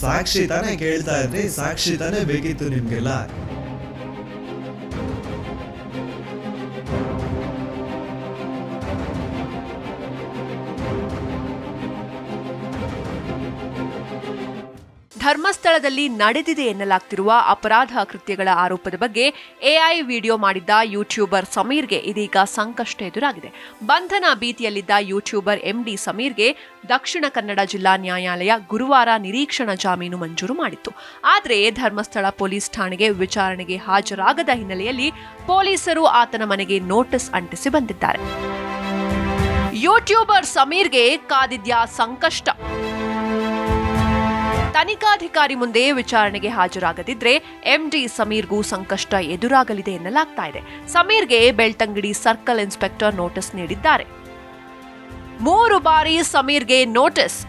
ಸಾಕ್ಷಿ ತಾನೇ ಕೇಳ್ತಾ ಇದ್ರಿ ಸಾಕ್ಷಿ ತಾನೇ ಬೇಕಿತ್ತು ನಿಮ್ಗೆಲ್ಲ. ಧರ್ಮಸ್ಥಳದಲ್ಲಿ ನಡೆದಿದೆ ಎನ್ನಲಾಗ್ತಿರುವ ಅಪರಾಧ ಕೃತ್ಯಗಳ ಆರೋಪದ ಬಗ್ಗೆ ಎಐ ವಿಡಿಯೋ ಮಾಡಿದ್ದ ಯೂಟ್ಯೂಬರ್ ಸಮೀರ್ಗೆ ಇದೀಗ ಸಂಕಷ್ಟ ಎದುರಾಗಿದೆ. ಬಂಧನ ಭೀತಿಯಲ್ಲಿದ್ದ ಯೂಟ್ಯೂಬರ್ ಎಂಡಿ ಸಮೀರ್ಗೆ ದಕ್ಷಿಣ ಕನ್ನಡ ಜಿಲ್ಲಾ ನ್ಯಾಯಾಲಯ ಗುರುವಾರ ನಿರೀಕ್ಷಣಾ ಜಾಮೀನು ಮಂಜೂರು ಮಾಡಿತ್ತು. ಆದರೆ ಧರ್ಮಸ್ಥಳ ಪೊಲೀಸ್ ಠಾಣೆಗೆ ವಿಚಾರಣೆಗೆ ಹಾಜರಾಗದ ಹಿನ್ನೆಲೆಯಲ್ಲಿ ಪೊಲೀಸರು ಆತನ ಮನೆಗೆ ನೋಟಿಸ್ ಅಂಟಿಸಿ ಬಂದಿದ್ದಾರೆ. ಯೂಟ್ಯೂಬರ್ ಸಮೀರ್ಗೆ ಕಾದಿದ್ಯಾ ಸಂಕಷ್ಟ? ತನಿಖಾಧಿಕಾರಿ ಮುಂದೆ ವಿಚಾರಣೆಗೆ ಹಾಜರಾಗದಿದ್ರೆ ಎಂಡಿ ಸಮೀರ್ಗೂ ಸಂಕಷ್ಟ ಎದುರಾಗಲಿದೆ ಎನ್ನಲಾಗ್ತಾ ಇದೆ. ಸಮೀರ್ಗೆ ಬೆಳ್ತಂಗಡಿ ಸರ್ಕಲ್ ಇನ್ಸ್ಪೆಕ್ಟರ್ ನೋಟಿಸ್ ನೀಡಿದ್ದಾರೆ. ಮೂರು ಬಾರಿ ಸಮೀರ್ಗೆ ನೋಟಿಸ್.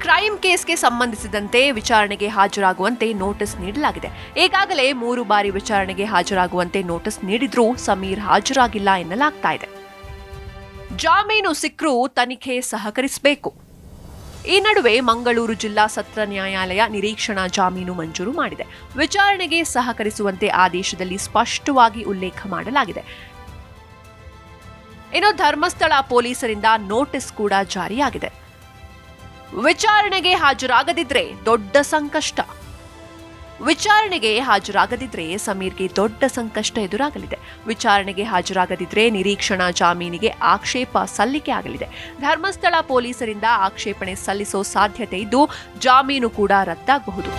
ಕ್ರೈಮ್ ಕೇಸ್ಗೆ ಸಂಬಂಧಿಸಿದಂತೆ ವಿಚಾರಣೆಗೆ ಹಾಜರಾಗುವಂತೆ ನೋಟಿಸ್ ನೀಡಲಾಗಿದೆ. ಈಗಾಗಲೇ ಮೂರು ಬಾರಿ ವಿಚಾರಣೆಗೆ ಹಾಜರಾಗುವಂತೆ ನೋಟಿಸ್ ನೀಡಿದ್ರೂ ಸಮೀರ್ ಹಾಜರಾಗಿಲ್ಲ ಎನ್ನಲಾಗ್ತಾ ಇದೆ. ಜಾಮೀನು ಸಿಕ್ಕರೂ ತನಿಖೆ ಸಹಕರಿಸಬೇಕು. ಈ ನಡುವೆ ಮಂಗಳೂರು ಜಿಲ್ಲಾ ಸತ್ರ ನ್ಯಾಯಾಲಯ ನಿರೀಕ್ಷಣಾ ಜಾಮೀನು ಮಂಜೂರು ಮಾಡಿದೆ. ವಿಚಾರಣೆಗೆ ಸಹಕರಿಸುವಂತೆ ಆದೇಶದಲ್ಲಿ ಸ್ಪಷ್ಟವಾಗಿ ಉಲ್ಲೇಖ ಮಾಡಲಾಗಿದೆ. ಇನ್ನು ಧರ್ಮಸ್ಥಳ ಪೊಲೀಸರಿಂದ ನೋಟಿಸ್ ಕೂಡ ಜಾರಿಯಾಗಿದೆ. ವಿಚಾರಣೆಗೆ ಹಾಜರಾಗದಿದ್ರೆ ದೊಡ್ಡ ಸಂಕಷ್ಟ. ವಿಚಾರಣೆಗೆ ಹಾಜರಾಗದಿದ್ರೆ ಸಮೀರ್ಗೆ ದೊಡ್ಡ ಸಂಕಷ್ಟ ಎದುರಾಗಲಿದೆ. ವಿಚಾರಣೆಗೆ ಹಾಜರಾಗದಿದ್ರೆ ನಿರೀಕ್ಷಣಾ ಜಾಮೀನಿಗೆ ಆಕ್ಷೇಪ ಸಲ್ಲಿಕೆ ಆಗಲಿದೆ. ಧರ್ಮಸ್ಥಳ ಪೊಲೀಸರಿಂದ ಆಕ್ಷೇಪಣೆ ಸಲ್ಲಿಸೋ ಸಾಧ್ಯತೆ ಇದ್ದು ಜಾಮೀನು ಕೂಡ ರದ್ದಾಗಬಹುದು.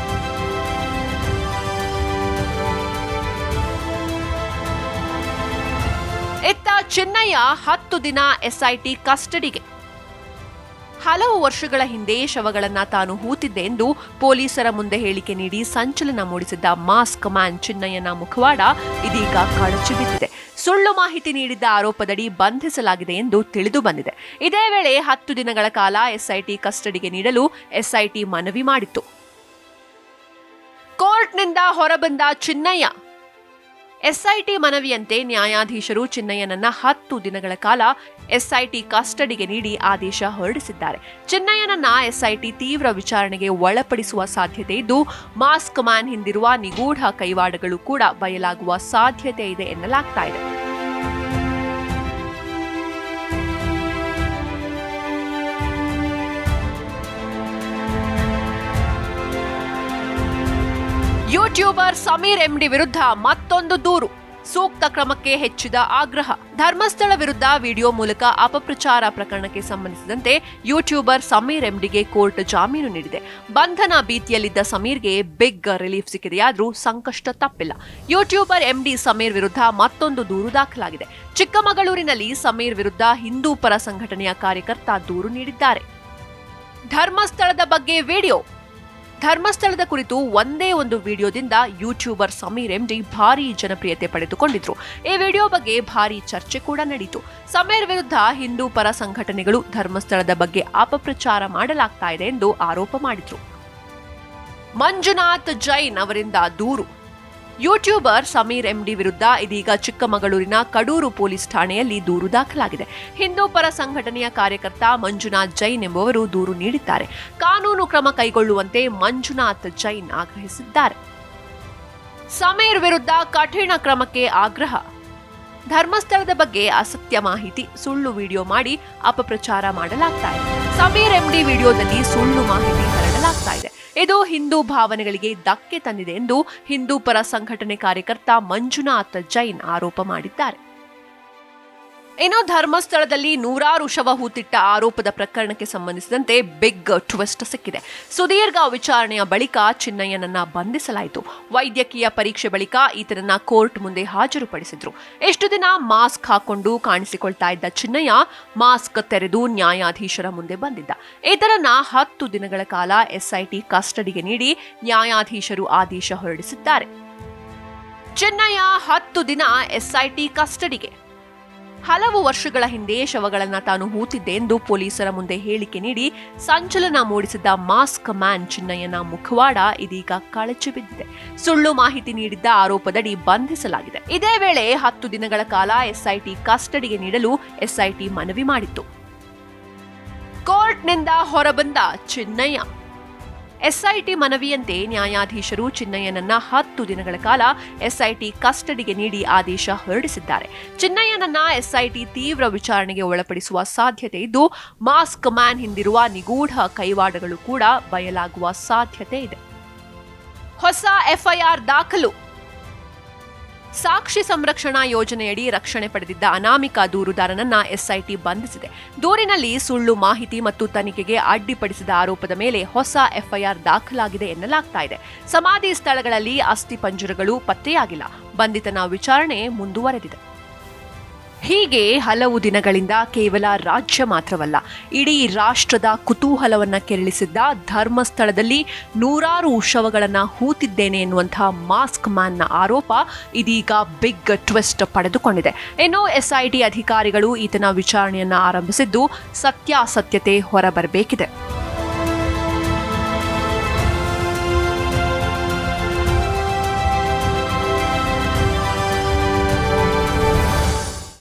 ಇತ್ತ ಚೆನ್ನಯ್ಯ ಹತ್ತು ದಿನ ಎಸ್ಐಟಿ ಕಸ್ಟಡಿಗೆ. ಹಲವು ವರ್ಷಗಳ ಹಿಂದೆ ಶವಗಳನ್ನ ತಾನು ಹೂತಿದ್ದೆ ಎಂದು ಪೊಲೀಸರ ಮುಂದೆ ಹೇಳಿಕೆ ನೀಡಿ ಸಂಚಲನ ಮೂಡಿಸಿದ್ದ ಮಾಸ್ಕ್ ಮ್ಯಾನ್ ಚಿನ್ನಯ್ಯನ ಮುಖವಾಡ ಇದೀಗ ಕಳಚಿ ಬಿದ್ದಿದೆ. ಸುಳ್ಳು ಮಾಹಿತಿ ನೀಡಿದ್ದ ಆರೋಪದಡಿ ಬಂಧಿಸಲಾಗಿದೆ ಎಂದು ತಿಳಿದು ಬಂದಿದೆ. ಇದೇ ವೇಳೆ ಹತ್ತು ದಿನಗಳ ಕಾಲ ಎಸ್ಐಟಿ ಕಸ್ಟಡಿಗೆ ನೀಡಲು ಎಸ್ಐಟಿ ಮನವಿ ಮಾಡಿತ್ತು. ಕೋರ್ಟ್ನಿಂದ ಹೊರಬಂದ ಚಿನ್ನಯ್ಯ ಎಸ್ಐಟಿ ಮನವಿಯಂತೆ ನ್ಯಾಯಾಧೀಶರು ಚಿನ್ನಯ್ಯನನ್ನ ಹತ್ತು ದಿನಗಳ ಕಾಲ ಎಸ್ಐಟಿ ಕಸ್ಟಡಿಗೆ ನೀಡಿ ಆದೇಶ ಹೊರಡಿಸಿದ್ದಾರೆ. ಚಿನ್ನಯ್ಯನನ್ನ ಎಸ್ಐಟಿ ತೀವ್ರ ವಿಚಾರಣೆಗೆ ಒಳಪಡಿಸುವ ಸಾಧ್ಯತೆ ಇದ್ದು, ಮಾಸ್ಕ್ ಮ್ಯಾನ್ ಹಿಂದಿರುವ ನಿಗೂಢ ಕೈವಾಡಗಳು ಕೂಡ ಬಯಲಾಗುವ ಸಾಧ್ಯತೆ ಇದೆ ಎನ್ನಲಾಗ್ತಾ ಇದೆ. ಯೂಟ್ಯೂಬರ್ ಸಮೀರ್ ಎಂಡಿ ವಿರುದ್ಧ ಮತ್ತೊಂದು ದೂರು. ಸೂಕ್ತ ಕ್ರಮಕ್ಕೆ ಹೆಚ್ಚಿದ ಆಗ್ರಹ. ಧರ್ಮಸ್ಥಳ ವಿರುದ್ಧ ವಿಡಿಯೋ ಮೂಲಕ ಅಪಪ್ರಚಾರ ಪ್ರಕರಣಕ್ಕೆ ಸಂಬಂಧಿಸಿದಂತೆ ಯೂಟ್ಯೂಬರ್ ಸಮೀರ್ ಎಂಡಿಗೆ ಕೋರ್ಟ್ ಜಾಮೀನು ನೀಡಿದೆ. ಬಂಧನ ಭೀತಿಯಲ್ಲಿದ್ದ ಸಮೀರ್ಗೆ ಬಿಗ್ ರಿಲೀಫ್ ಸಿಕ್ಕಿದೆಯಾದರೂ ಸಂಕಷ್ಟ ತಪ್ಪಿಲ್ಲ. ಯೂಟ್ಯೂಬರ್ ಎಂಡಿ ಸಮೀರ್ ವಿರುದ್ಧ ಮತ್ತೊಂದು ದೂರು ದಾಖಲಾಗಿದೆ. ಚಿಕ್ಕಮಗಳೂರಿನಲ್ಲಿ ಸಮೀರ್ ವಿರುದ್ಧ ಹಿಂದೂ ಪರ ಸಂಘಟನೆಯ ಕಾರ್ಯಕರ್ತ ದೂರು ನೀಡಿದ್ದಾರೆ. ಧರ್ಮಸ್ಥಳದ ಬಗ್ಗೆ ವಿಡಿಯೋ. ಧರ್ಮಸ್ಥಳದ ಕುರಿತು ಒಂದೇ ಒಂದು ವಿಡಿಯೋದಿಂದ ಯೂಟ್ಯೂಬರ್ ಸಮೀರ್ ಎಂಡಿ ಭಾರಿ ಜನಪ್ರಿಯತೆ ಪಡೆದುಕೊಂಡಿದ್ರು. ಈ ವಿಡಿಯೋ ಬಗ್ಗೆ ಭಾರಿ ಚರ್ಚೆ ಕೂಡ ನಡೆಯಿತು ಸಮೀರ್ ವಿರುದ್ಧ ಹಿಂದೂ ಪರ ಸಂಘಟನೆಗಳು ಧರ್ಮಸ್ಥಳದ ಬಗ್ಗೆ ಅಪಪ್ರಚಾರ ಮಾಡಲಾಗ್ತಾ ಇದೆ ಎಂದು ಆರೋಪ ಮಾಡಿದ್ರು. ಮಂಜುನಾಥ್ ಜೈನ್ ಅವರಿಂದ ದೂರು. ಯೂಟ್ಯೂಬರ್ ಸಮೀರ್ ಎಂಡಿ ವಿರುದ್ಧ ಇದೀಗ ಚಿಕ್ಕಮಗಳೂರಿನ ಕಡೂರು ಪೊಲೀಸ್ ಠಾಣೆಯಲ್ಲಿ ದೂರು ದಾಖಲಾಗಿದೆ. ಹಿಂದೂ ಪರ ಸಂಘಟನೆಯ ಕಾರ್ಯಕರ್ತ ಮಂಜುನಾಥ್ ಜೈನ್ ಎಂಬುವರು ದೂರು ನೀಡಿದ್ದಾರೆ. ಕಾನೂನು ಕ್ರಮ ಕೈಗೊಳ್ಳುವಂತೆ ಮಂಜುನಾಥ್ ಜೈನ್ ಆಗ್ರಹಿಸಿದ್ದಾರೆ. ಸಮೀರ್ ವಿರುದ್ಧ ಕಠಿಣ ಕ್ರಮಕ್ಕೆ ಆಗ್ರಹ. ಧರ್ಮಸ್ಥಳದ ಬಗ್ಗೆ ಅಸತ್ಯ ಮಾಹಿತಿ, ಸುಳ್ಳು ವಿಡಿಯೋ ಮಾಡಿ ಅಪಪ್ರಚಾರ ಮಾಡಲಾಗ್ತಾ ಇದೆ. ಸಮೀರ್ ಎಂಡಿ ವಿಡಿಯೋದಲ್ಲಿ ಸುಳ್ಳು ಮಾಹಿತಿ ಹರಡಲಾಗ್ತಾ ಇದೆ. ಇದು ಹಿಂದೂ ಭಾವನೆಗಳಿಗೆ ಧಕ್ಕೆ ತಂದಿದೆ ಎಂದು ಹಿಂದೂ ಪರ ಸಂಘಟನೆ ಕಾರ್ಯಕರ್ತ ಮಂಜುನಾಥ್ ಜೈನ್ ಆರೋಪ ಮಾಡಿದ್ದಾರೆ. ಇನ್ನು ಧರ್ಮಸ್ಥಳದಲ್ಲಿ ನೂರಾರು ಶವ ಹೂತಿಟ್ಟ ಆರೋಪದ ಪ್ರಕರಣಕ್ಕೆ ಸಂಬಂಧಿಸಿದಂತೆ ಬಿಗ್ ಟ್ವಿಸ್ಟ್ ಸಿಕ್ಕಿದೆ. ಸುದೀರ್ಘ ವಿಚಾರಣೆಯ ಬಳಿಕ ಚಿನ್ನಯ್ಯನನ್ನ ಬಂಧಿಸಲಾಯಿತು. ವೈದ್ಯಕೀಯ ಪರೀಕ್ಷೆ ಬಳಿಕ ಈತನನ್ನ ಕೋರ್ಟ್ ಮುಂದೆ ಹಾಜರುಪಡಿಸಿದ್ರು. ಎಷ್ಟು ದಿನ ಮಾಸ್ಕ್ ಹಾಕೊಂಡು ಕಾಣಿಸಿಕೊಳ್ತಾ ಇದ್ದ ಚಿನ್ನಯ್ಯ ಮಾಸ್ಕ್ ತೆರೆದು ನ್ಯಾಯಾಧೀಶರ ಮುಂದೆ ಬಂದಿದ್ದ. ಈತನನ್ನ ಹತ್ತು ದಿನಗಳ ಕಾಲ ಎಸ್ಐಟಿ ಕಸ್ಟಡಿಗೆ ನೀಡಿ ನ್ಯಾಯಾಧೀಶರು ಆದೇಶ ಹೊರಡಿಸಿದ್ದಾರೆ. ಚೆನ್ನಯ್ಯ ಹತ್ತು ದಿನ ಎಸ್ಐಟಿ ಕಸ್ಟಡಿಗೆ. ಹಲವು ವರ್ಷಗಳ ಹಿಂದೆ ಶವಗಳನ್ನು ತಾನು ಹೂತಿದ್ದೆ ಎಂದು ಪೊಲೀಸರ ಮುಂದೆ ಹೇಳಿಕೆ ನೀಡಿ ಸಂಚಲನ ಮೂಡಿಸಿದ್ದ ಮಾಸ್ಕ್ ಮ್ಯಾನ್ ಚಿನ್ನಯ್ಯನ ಮುಖವಾಡ ಇದೀಗ ಕಳಚಿ ಬಿದ್ದಿದೆ. ಸುಳ್ಳು ಮಾಹಿತಿ ನೀಡಿದ್ದ ಆರೋಪದಡಿ ಬಂಧಿಸಲಾಗಿದೆ. ಇದೇ ವೇಳೆ ಹತ್ತು ದಿನಗಳ ಕಾಲ ಎಸ್ಐಟಿ ಕಸ್ಟಡಿಗೆ ನೀಡಲು ಎಸ್ಐಟಿ ಮನವಿ ಮಾಡಿತ್ತು. ಕೋರ್ಟ್ನಿಂದ ಹೊರಬಂದ ಚಿನ್ನಯ್ಯ ಎಸ್ಐಟಿ ಮನವಿಯಂತೆ ನ್ಯಾಯಾಧೀಶರು ಚಿನ್ನಯ್ಯನನ್ನ ಹತ್ತು ದಿನಗಳ ಕಾಲ ಎಸ್ಐಟಿ ಕಸ್ಟಡಿಗೆ ನೀಡಿ ಆದೇಶ ಹೊರಡಿಸಿದ್ದಾರೆ. ಚಿನ್ನಯ್ಯನನ್ನ ಎಸ್ಐಟಿ ತೀವ್ರ ವಿಚಾರಣೆಗೆ ಒಳಪಡಿಸುವ ಸಾಧ್ಯತೆ ಇದ್ದು, ಮಾಸ್ಕ್ ಮ್ಯಾನ್ ಹಿಂದಿರುವ ನಿಗೂಢ ಕೈವಾಡಗಳು ಕೂಡ ಬಯಲಾಗುವ ಸಾಧ್ಯತೆ ಇದೆ. ಹೊಸ ಎಫ್ಐಆರ್ ದಾಖಲು. ಸಾಕ್ಷಿ ಸಂರಕ್ಷಣಾ ಯೋಜನೆಯಡಿ ರಕ್ಷಣೆ ಪಡೆದಿದ್ದ ಅನಾಮಿಕ ದೂರುದಾರನನ್ನ ಎಸ್ಐಟಿ ಬಂಧಿಸಿದೆ. ದೂರಿನಲ್ಲಿ ಸುಳ್ಳು ಮಾಹಿತಿ ಮತ್ತು ತನಿಖೆಗೆ ಅಡ್ಡಿಪಡಿಸಿದ ಆರೋಪದ ಮೇಲೆ ಹೊಸ ಎಫ್ಐಆರ್ ದಾಖಲಾಗಿದೆ ಎನ್ನಲಾಗ್ತಾ ಇದೆ. ಸಮಾಧಿ ಸ್ಥಳಗಳಲ್ಲಿ ಅಸ್ಥಿಪಂಜರಗಳು ಪತ್ತೆಯಾಗಿಲ್ಲ. ಬಂಧಿತನ ವಿಚಾರಣೆ ಮುಂದುವರೆದಿದೆ. ಹೀಗೆ ಹಲವು ದಿನಗಳಿಂದ ಕೇವಲ ರಾಜ್ಯ ಮಾತ್ರವಲ್ಲ, ಇಡೀ ರಾಷ್ಟ್ರದ ಕುತೂಹಲವನ್ನು ಕೆರಳಿಸಿದ್ದ ಧರ್ಮಸ್ಥಳದಲ್ಲಿ ನೂರಾರು ಶವಗಳನ್ನು ಹೂತಿದ್ದೇನೆ ಎನ್ನುವಂತಹ ಮಾಸ್ಕ್ ಮ್ಯಾನ್ನ ಆರೋಪ ಇದೀಗ ಬಿಗ್ ಟ್ವಿಸ್ಟ್ ಪಡೆದುಕೊಂಡಿದೆ. ಇನ್ನು ಎಸ್ಐಟಿ ಅಧಿಕಾರಿಗಳು ಈತನ ವಿಚಾರಣೆಯನ್ನು ಆರಂಭಿಸಿದ್ದು ಸತ್ಯಾಸತ್ಯತೆ ಹೊರಬರಬೇಕಿದೆ.